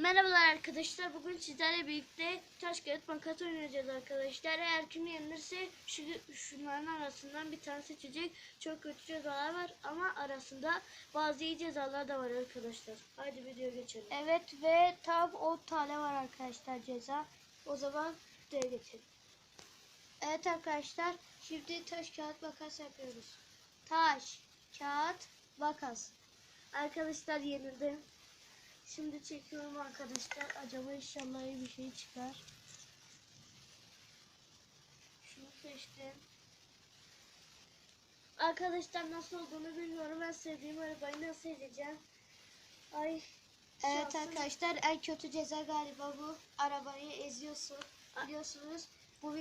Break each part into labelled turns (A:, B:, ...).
A: Merhabalar arkadaşlar. Bugün sizlerle birlikte taş kağıt makas oynayacağız arkadaşlar. Eğer kim yenilirse şu, şunların arasından bir tane seçecek. Çok kötü cezalar var ama arasında bazı iyi cezalar da var arkadaşlar. Haydi videoya geçelim.
B: Evet ve tam 10 tane var arkadaşlar ceza.
A: O zaman videoya geçelim.
B: Evet arkadaşlar şimdi taş kağıt makas yapıyoruz. Taş, kağıt, makas.
A: Arkadaşlar yenildim. Şimdi çekiyorum arkadaşlar. Acaba inşallah iyi bir şey çıkar. Şunu seçtim. Arkadaşlar nasıl olduğunu bilmiyorum. Ben sevdiğim arabayı nasıl edeceğim? Ay.
B: Evet
A: şansım-
B: arkadaşlar en kötü ceza galiba bu. Arabayı eziyorsun. Biliyorsunuz bu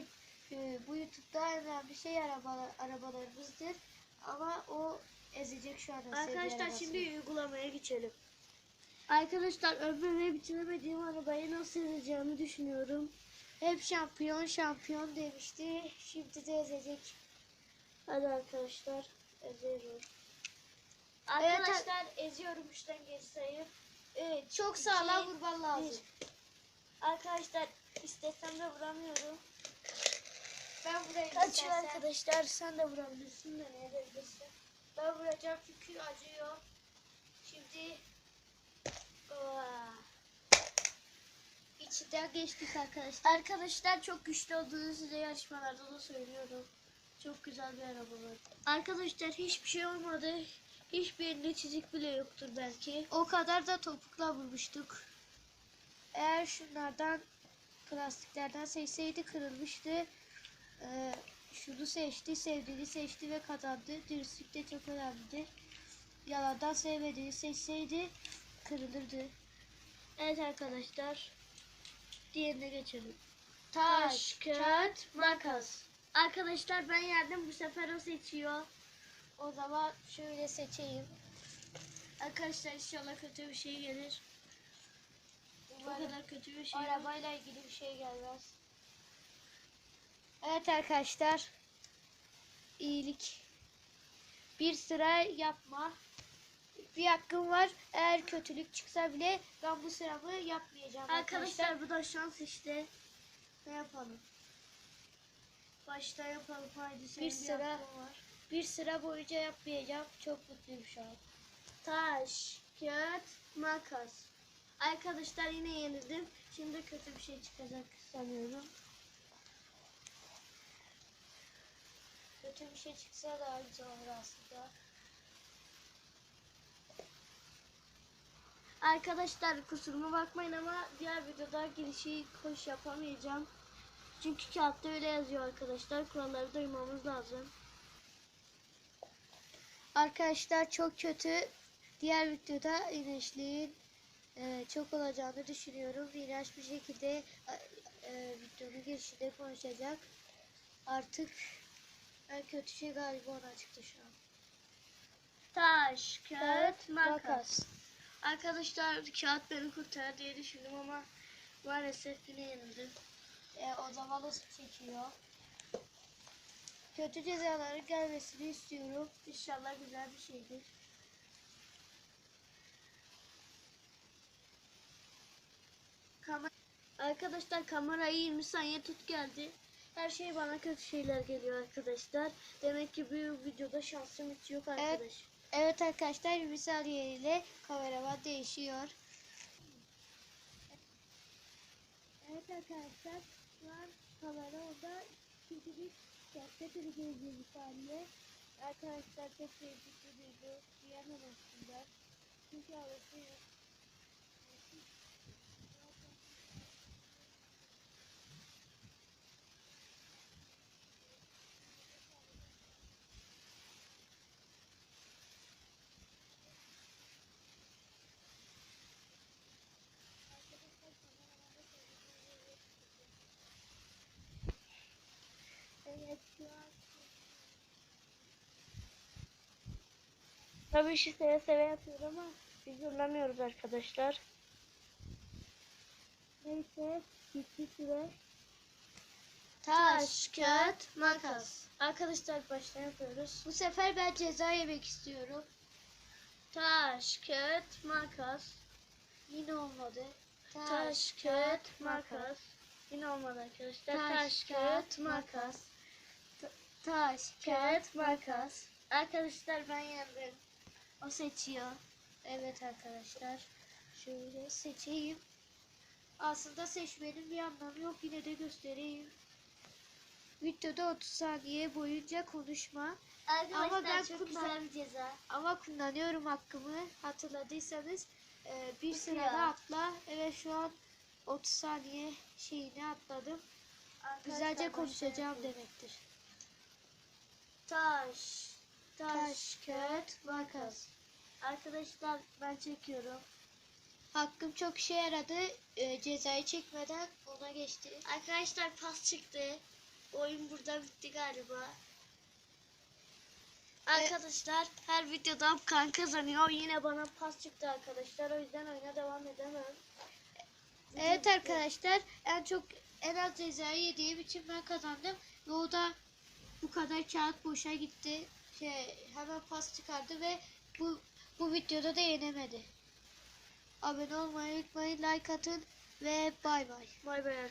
B: e, bu YouTube'da en önemli şey araba, arabalarımızdır. Ama o ezecek şu anda. sevdiği
A: Arkadaşlar şimdi uygulamaya geçelim. Arkadaşlar ömrümde bitiremediğim arabayı nasıl edeceğimi düşünüyorum.
B: hep şampiyon şampiyon demişti. Şimdi de ezecek.
A: Hadi arkadaşlar. Eziyorum.
B: Evet,
A: Arkadaşlar eziyorum üçten geri sayıp.
B: Evet, çok sağlam vurman lazım.
A: Arkadaşlar istesem de vuramıyorum.
B: Ben burayı
A: Kaçıyor arkadaşlar sen de vurabilirsin de ne edebilirsin. Ben vuracağım çünkü acıyor. Şimdi.
B: İçinden geçtik arkadaşlar.
A: Arkadaşlar çok güçlü olduğunu size yarışmalarda da söylüyorum. Çok güzel bir araba var. Arkadaşlar hiçbir şey olmadı. Hiçbir yerinde çizik bile yoktur belki.
B: O kadar da topukla vurmuştuk. Eğer şunlardan plastiklerden seçseydi kırılmıştı. Ee, şunu seçti, sevdiğini seçti ve kazandı. Dürüstlük de çok önemlidir. Yalandan sevmediğini seçseydi kırılırdı.
A: Evet arkadaşlar. Diğerine geçelim.
B: Taş,
A: kağıt, makas. Arkadaşlar ben yerdim bu sefer o seçiyor.
B: O zaman şöyle seçeyim.
A: Arkadaşlar inşallah kötü bir şey gelir. O
B: Umarım
A: kadar kötü bir şey yok.
B: arabayla ilgili bir şey gelmez. Evet arkadaşlar. İyilik. Bir sıra yapma. Bir hakkım var. Eğer kötülük çıksa bile ben bu sıramı yapmayacağım arkadaşlar.
A: Arkadaşlar bu da şans işte. Ne yapalım? Başta yapalım haydi senin
B: Bir sıra-
A: hakkın var.
B: Bir sıra boyunca yapmayacağım. Çok mutluyum şu an.
A: Taş, kağıt, makas. Arkadaşlar yine yenildim. Şimdi kötü bir şey çıkacak sanıyorum.
B: Kötü bir şey çıksa daha güzel olur aslında.
A: Arkadaşlar kusuruma bakmayın ama diğer videoda girişi koş yapamayacağım. Çünkü kağıtta öyle yazıyor arkadaşlar. Kuralları duymamız lazım.
B: Arkadaşlar çok kötü. Diğer videoda iğneçliğin e, çok olacağını düşünüyorum. İğrenç bir şekilde e, e, videonun girişinde konuşacak. Artık en kötü şey galiba ona çıktı şu an.
A: Taş, Kağıt, makas.
B: makas.
A: Arkadaşlar kağıt beni kurtar diye düşündüm ama maalesef yine yenildim.
B: E, o zaman o çekiyor. Kötü cezaların gelmesini istiyorum.
A: İnşallah güzel bir şeydir. Kamer arkadaşlar kamerayı 20 saniye tut geldi. Her şey bana kötü şeyler geliyor arkadaşlar. Demek ki bu videoda şansım hiç yok arkadaş.
B: Evet arkadaşlar bir saniye ile kameraman değişiyor. Evet arkadaşlar şu an kamera orada şimdilik sohbet edeceğiz bir saniye. Arkadaşlar çok bir duygu diyemem aslında. Çünkü alışıyor. Evet şu an
A: Tabii işi seve seve yapıyor ama biz zorlamıyoruz arkadaşlar.
B: neyse bitti süre.
A: Taş, kağıt, makas. Arkadaşlar baştan yapıyoruz.
B: Bu sefer ben ceza yemek istiyorum.
A: Taş, kağıt, makas.
B: Yine olmadı.
A: Taş, kağıt, makas. Yine olmadı arkadaşlar. Taş, kağıt, makas.
B: Taş,
A: Kağıt, makas. Arkadaşlar ben yendim.
B: O seçiyor. Evet arkadaşlar. Şöyle seçeyim. Aslında seçmenin bir anlamı yok. Yine de göstereyim. Videoda 30 saniye boyunca konuşma.
A: Arkadaşlar
B: Ama ben
A: çok
B: kullan-
A: güzel bir ceza.
B: Ama kullanıyorum hakkımı. Hatırladıysanız e, bir sırada atla. Evet şu an 30 saniye şeyini atladım. Güzelce
A: Arkadaşlar
B: konuşacağım
A: başlayalım.
B: demektir.
A: Taş,
B: Taş,
A: kağıt, makas. Arkadaşlar ben çekiyorum.
B: Hakkım çok işe yaradı. E, cezayı çekmeden ona geçti.
A: Arkadaşlar pas çıktı. Oyun burada bitti galiba. Arkadaşlar her videoda kan kazanıyor. Yine bana pas çıktı arkadaşlar. O yüzden oyuna devam edemem.
B: Evet arkadaşlar en çok en az cezayı yediğim için ben kazandım. Ve o da bu kadar kağıt boşa gitti. Şey, hemen pas çıkardı ve bu bu videoda da yenemedi. Abone olmayı unutmayın, like atın ve bay bay.
A: Bay bay